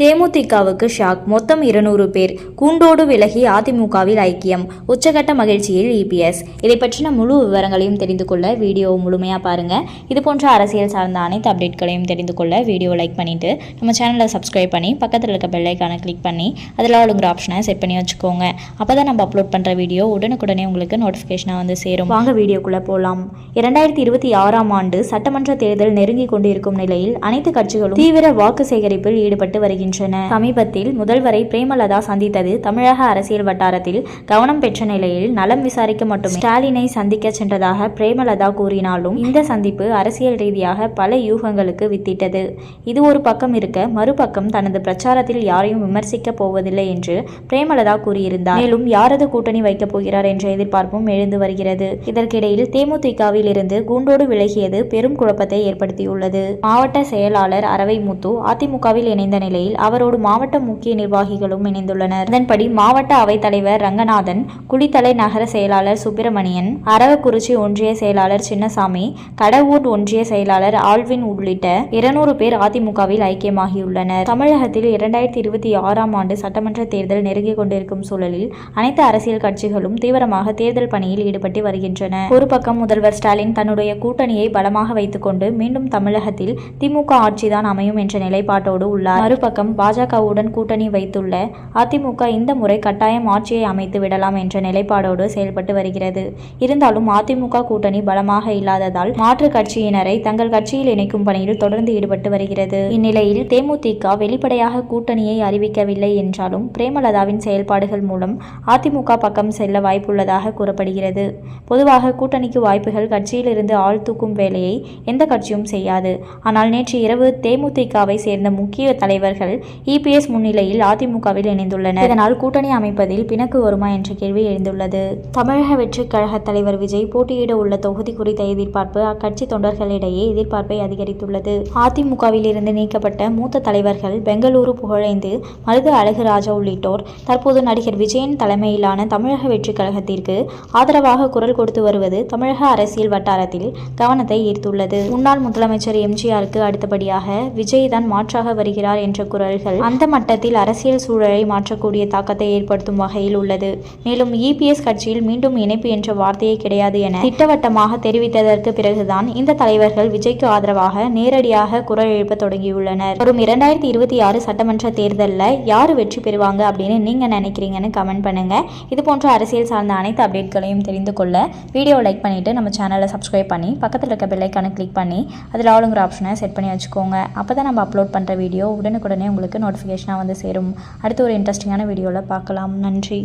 தேமுதிகவுக்கு shock. மொத்தம் இருநூறு பேர். கூண்டோடு விலகி அதிமுகவில் ஐக்கியம். உச்சகட்ட மகிழ்ச்சியில் இபிஎஸ் இதை பற்றின முழு விவரங்களையும் தெரிந்து கொள்ள வீடியோ முழுமையாக பாருங்கள் இது போன்ற அரசியல் சார்ந்த அனைத்து அப்டேட்களையும் தெரிந்து கொள்ள வீடியோ லைக் பண்ணிவிட்டு நம்ம சேனலை சப்ஸ்கிரைப் பண்ணி பக்கத்தில் இருக்க பெல்லைக்கான கிளிக் பண்ணி அதில் ஆளுங்கிற ஆப்ஷனை செட் பண்ணி வச்சுக்கோங்க. அப்போ தான் நம்ம அப்லோட் பண்ணுற வீடியோ உடனுக்குடனே உங்களுக்கு நோட்டிஃபிகேஷனாக வந்து சேரும். வாங்க வீடியோக்குள்ளே போகலாம் இரண்டாயிரத்தி இருபத்தி ஆறாம் ஆண்டு சட்டமன்ற தேர்தல் நெருங்கி கொண்டிருக்கும் நிலையில் அனைத்து கட்சிகளும் தீவிர வாக்கு சேகரிப்பில் ஈடுபட்டு வருகின்றன. சமீபத்தில் முதல்வரை பிரேமலதா சந்தித்தது தமிழக அரசியல் வட்டாரத்தில் கவனம் பெற்ற நிலையில் நலம் விசாரிக்க மட்டுமே ஸ்டாலினை சந்திக்க சென்றதாக பிரேமலதா கூறினாலும் இந்த சந்திப்பு அரசியல் ரீதியாக பல யூகங்களுக்கு வித்திட்டது. இது ஒரு பக்கம் இருக்க மறுபக்கம் தனது பிரச்சாரத்தில் யாரையும் விமர்சிக்க போவதில்லை என்று பிரேமலதா கூறியிருந்தார். மேலும் யாரது கூட்டணி வைக்கப் போகிறார் என்ற எதிர்பார்ப்பும் எழுந்து வருகிறது. இதற்கிடையில் தேமுதிகவில் இருந்து கூண்டோடு விலகியது பெரும் குழப்பத்தை ஏற்படுத்தியுள்ளது. மாவட்ட செயலாளர் அரவை முத்து அதிமுகவில் இணைந்த நிலையில் அவரோடு மாவட்ட முக்கிய நிர்வாகிகளும் இணைந்துள்ளனர். இதன்படி மாவட்ட அவைத்தலைவர் ரங்கநாதன் குளித்தலை நகர செயலாளர் சுப்பிரமணியன் அரவக்குறிச்சி ஒன்றிய செயலாளர் சின்னசாமி கடவுர் ஒன்றிய செயலாளர் ஆல்வின் உள்ளிட்ட இருநூறு பேர் அதிமுகவில் ஐக்கியமாகியுள்ளனர். தமிழகத்தில் இரண்டாயிரத்தி இருபத்தி ஆறாம் ஆண்டு சட்டமன்ற தேர்தல் நெருங்கிக் கொண்டிருக்கும் சூழலில் அனைத்து அரசியல் கட்சிகளும் தீவிரமாக தேர்தல் பணியில் ஈடுபட்டு வருகின்றன. ஒரு பக்கம் முதல்வர் ஸ்டாலின் தன்னுடைய கூட்டணியை பலமாக வைத்துக்கொண்டு மீண்டும் தமிழகத்தில் திமுக ஆட்சிதான் அமையும் என்ற நிலைப்பாட்டோடு உள்ளார். மறுபக்கம் பாஜகவுடன் கூட்டணி வைத்துள்ள அதிமுக இந்த முறை கட்டாயம் ஆட்சியை அமைத்து விடலாம் என்ற நிலைப்பாடோடு செயல்பட்டு வருகிறது. இருந்தாலும் அதிமுக கூட்டணி பலமாக இல்லாததால் மாற்று கட்சியினரை தங்கள் கட்சியில் இணைக்கும் பணியில் தொடர்ந்து ஈடுபட்டு வருகிறது. இந்நிலையில் தேமுதிக வெளிப்படையாக கூட்டணியை அறிவிக்கவில்லை என்றாலும் பிரேமலதாவின் செயல்பாடுகள் மூலம் அதிமுக பக்கம் செல்ல வாய்ப்புள்ளதாக கூறப்படுகிறது. பொதுவாக கூட்டணிக்கு வாய்ப்புகள் கட்சியிலிருந்து ஆள் தூக்கும் வேலையை எந்த கட்சியும் செய்யாது. ஆனால் நேற்று இரவு தேமுதிகவை சேர்ந்த முக்கிய தலைவர்கள் இபிஎஸ் முன்னிலையில் அதிமுகவில் இணைந்துள்ளனர். இதனால் கூட்டணி அமைப்பதில் பிணக்கு வருமா என்ற கேள்வி எழுந்துள்ளது. தமிழக வெற்றிக் கழக தலைவர் விஜய் போட்டியிட உள்ள தொகுதி குறித்த எதிர்பார்ப்பு அக்கட்சி தொண்டர்களிடையே எதிர்பார்ப்பை அதிகரித்துள்ளது. அதிமுகவில் இருந்து நீக்கப்பட்ட மூத்த தலைவர்கள் பெங்களூரு புகழேந்து மருது அழகுராஜா உள்ளிட்டோர் தற்போது நடிகர் விஜயன் தலைமையிலான தமிழக வெற்றிக் கழகத்திற்கு ஆதரவாக குரல் கொடுத்து வருவது தமிழக அரசியல் வட்டாரத்தில் கவனத்தை ஈர்த்துள்ளது. முன்னாள் முதலமைச்சர் எம்ஜிஆருக்கு அடுத்தபடியாக விஜய் தான் மாற்றாக வருகிறார் என்ற குரல்கள் அந்த மட்டத்தில் அரசியல் சூழலை மாற்றக்கூடிய தாக்கத்தை ஏற்படுத்தும் வகையில் உள்ளது. மேலும் இபிஎஸ் கட்சியில் மீண்டும் இணைப்பு என்ற வார்த்தையே கிடையாது என திட்டவட்டமாக தெரிவித்ததற்கு பிறகுதான் இந்த தலைவர்கள் விஜய்க்கு ஆதரவாக நேரடியாக குரல் எழுப்ப தொடங்கியுள்ளனர். வரும் இரண்டாயிரத்தி இருபத்தி ஆறு சட்டமன்ற தேர்தலில் யார் வெற்றி பெறுவாங்க அப்படின்னு நீங்க நினைக்கிறீங்கன்னு கமெண்ட் பண்ணுங்க. இது போன்ற அரசியல் சார்ந்த அனைத்து அப்டேட்களையும் தெரிந்து கொள்ள வீடியோ லைக் பண்ணிட்டு நம்ம சேனலை சப்ஸ்கிரைப் பண்ணி பக்கத்தில் இருக்க பெல்லைக்கான கிளிக் பண்ணி அதில் ஆளுங்கிற ஆப்ஷனை செட் பண்ணி வச்சுக்கோங்க. அப்போ தான் நம்ம அப்லோட் பண்ணுற வீடியோ உடனுக்குடனே உங்களுக்கு நோட்டிஃபிகேஷனாக வந்து சேரும். அடுத்து ஒரு இன்ட்ரெஸ்டிங்கான வீடியோவில் பார்க்கலாம். நன்றி.